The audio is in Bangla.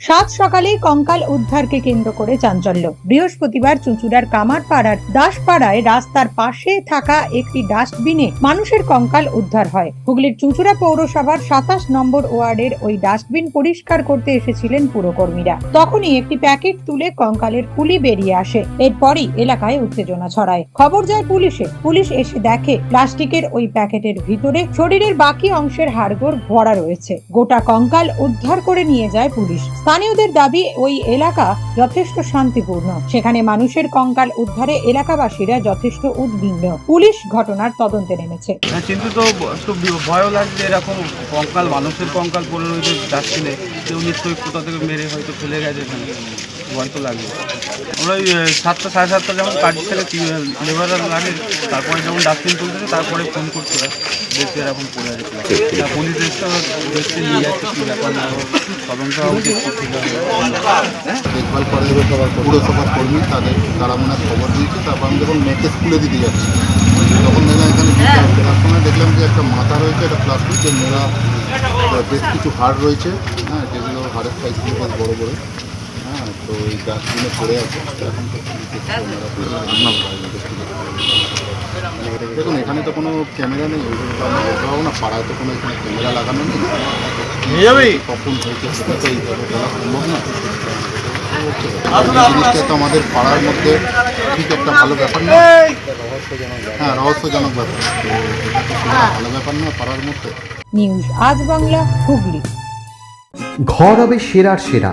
সাত সকালেই কঙ্কাল উদ্ধারকে কেন্দ্র করে চাঞ্চল্য। বৃহস্পতিবার চুঁচুড়ার কামারপাড়ার দাসপাড়ায় রাস্তার পাশে থাকা একটি ডাস্টবিনে মানুষের কঙ্কাল উদ্ধার হয়। হুগলির চুঁচুড়া পৌরসভার সাতাশ নম্বর ওয়ার্ডের ওই ডাস্টবিন পরিষ্কার করতে এসেছিলেন পুরকর্মীরা। তখনই একটি প্যাকেট তুলে কঙ্কালের কুলি বেরিয়ে আসে। এরপরই এলাকায় উত্তেজনা ছড়ায়। খবর যায় পুলিশে। পুলিশ এসে দেখে, প্লাস্টিকের ওই প্যাকেটের ভিতরে শরীরের বাকি অংশের হাড়গোড় ভরা রয়েছে। গোটা কঙ্কাল উদ্ধার করে নিয়ে যায় পুলিশ। স্থানীয়দের দাবি, ওই এলাকা যথেষ্ট শান্তিপূর্ণ। সেখানে মানুষের কঙ্কাল উদ্ধারে এলাকাবাসীরা যথেষ্ট উদ্বিগ্ন। পুলিশ ঘটনার তদন্তে নেমেছে। হ্যাঁ কিন্তু তো একটু বি- ভয়ও লাগছে এরকম কঙ্কাল, মানুষের কঙ্কাল পড়ে রয়েছে ডাস্টবিনে কেউ নিশ্চয়ই কোথা থেকে মেরে হয়তো ফেলে গেছে এখানে। ভয় তো লাগবে। আমরা ওই সাতটা সাড়ে সাতটা যখন কাজ থেকে লেবাররা লাগে, তারপরে যখন ডাস্টবিন তুলতেছে, তারপরে ফোন করতে হয় দেখতে এরকম পড়ে আছে পুলিশ এসে দেখতে নিয়ে যাচ্ছে কী ব্যাপার না তদন্ত হওয়া উচিত কি ঠিক হবে। দেখভাল করে পুরসভার কর্মী। তাদের তারা মনে খবর দিয়েছে। তারপর আমি যখন মেয়েকে স্কুলে দিতে যাচ্ছি তখন দেখলাম এখানে ফেরার সময় দেখলাম যে একটা মাথা রয়েছে একটা প্লাস্টিক যে মেয়েরা বেশ কিছু হাড় রয়েছে হ্যাঁ যেগুলো হাড়ের সাইজগুলো বেশ বড়ো বড়ো। হ্যাঁ তো এই পড়ে আছে। দেখুন এখানে তো কোনো ক্যামেরা নেই পারব না। পাড়ায় তো কোনো এখানে ক্যামেরা লাগানো নেই। নিয়ে যাবি? কখন হয়েছে সেটা তো এইভাবে বলা সম্ভব না। জিনিসটা তো আমাদের পাড়ার মধ্যে ঠিক একটা ভালো ব্যাপার না। হ্যাঁ রহস্যজনক ব্যাপার। ভালো ব্যাপার না পাড়ার মধ্যে। নিউজ আজ বাংলা হুগলি। ঘর হবে সেরার সেরা।